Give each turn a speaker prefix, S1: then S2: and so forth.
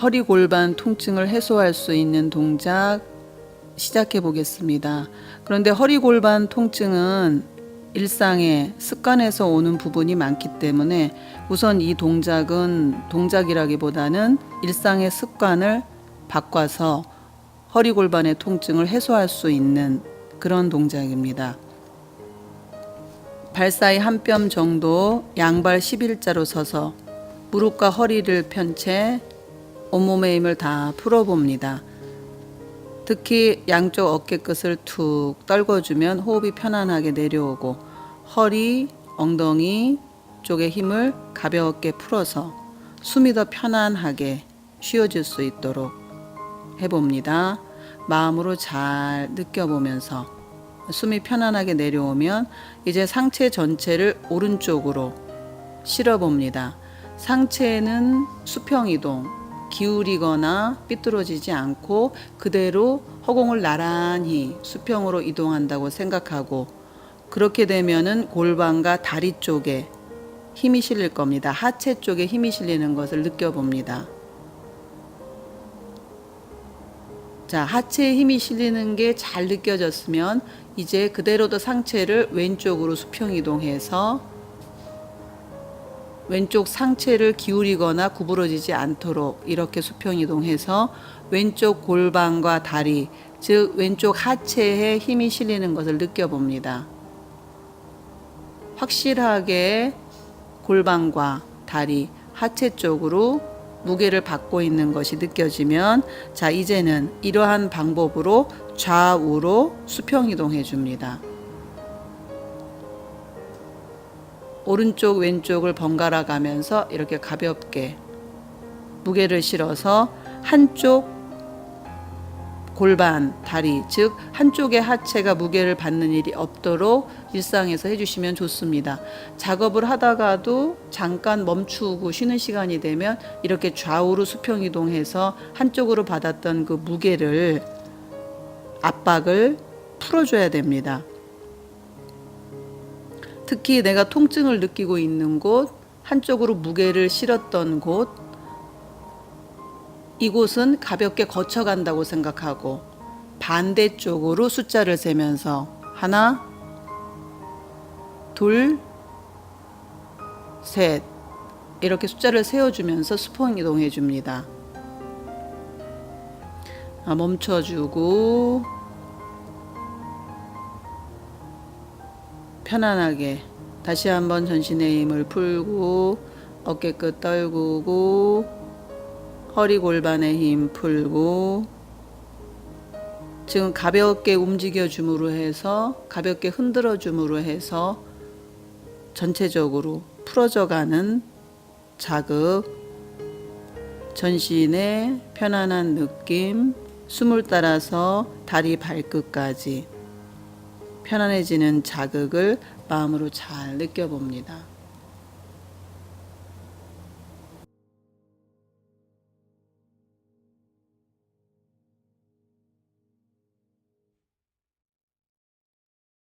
S1: 허리 골반 통증을 해소할 수 있는 동작 시작해 보겠습니다. 그런데 허리 골반 통증은 일상의 습관에서 오는 부분이 많기 때문에 우선 이 동작은 동작이라기보다는 일상의 습관을 바꿔서 허리 골반의 통증을 해소할 수 있는 그런 동작입니다. 발 사이 한 뼘 정도 양발 11자로 서서 무릎과 허리를 편 채 온몸의 힘을 다 풀어봅니다. 특히 양쪽 어깨 끝을 툭 떨궈주면 호흡이 편안하게 내려오고 허리, 엉덩이 쪽의 힘을 가볍게 풀어서 숨이 더 편안하게 쉬어질 수 있도록 해봅니다. 마음으로 잘 느껴보면서 숨이 편안하게 내려오면 이제 상체 전체를 오른쪽으로 실어봅니다. 상체는 수평 이동, 기울이거나 삐뚤어지지 않고 그대로 허공을 나란히 수평으로 이동한다고 생각하고 그렇게 되면은 골반과 다리 쪽에 힘이 실릴 겁니다. 하체 쪽에 힘이 실리는 것을 느껴봅니다. 자, 하체에 힘이 실리는 게 잘 느껴졌으면 이제 그대로도 상체를 왼쪽으로 수평 이동해서 왼쪽 상체를 기울이거나 구부러지지 않도록 이렇게 수평 이동해서 왼쪽 골반과 다리, 즉 왼쪽 하체에 힘이 실리는 것을 느껴봅니다. 확실하게 골반과 다리, 하체 쪽으로 무게를 받고 있는 것이 느껴지면 자, 이제는 이러한 방법으로 좌우로 수평 이동해 줍니다. 오른쪽 왼쪽을 번갈아 가면서 이렇게 가볍게 무게를 실어서 한쪽 골반, 다리, 즉 한쪽의 하체가 무게를 받는 일이 없도록 일상에서 해주시면 좋습니다. 작업을 하다가도 잠깐 멈추고 쉬는 시간이 되면 이렇게 좌우로 수평 이동해서 한쪽으로 받았던 그 무게를 압박을 풀어줘야 됩니다. 특히 내가 통증을 느끼고 있는 곳, 한쪽으로 무게를 실었던 곳, 이곳은 가볍게 거쳐간다고 생각하고 반대쪽으로 숫자를 세면서 하나, 둘, 셋 이렇게 숫자를 세워주면서 수평 이동해 줍니다. 아, 멈춰주고 편안하게 다시 한번 전신의 힘을 풀고 어깨끝 떨구고 허리 골반의 힘 풀고 지금 가볍게 움직여 줌으로 해서 가볍게 흔들어 줌으로 해서 전체적으로 풀어져 가는 자극 전신의 편안한 느낌 숨을 따라서 다리 발끝까지 편안해지는 자극을 마음으로 잘 느껴봅니다.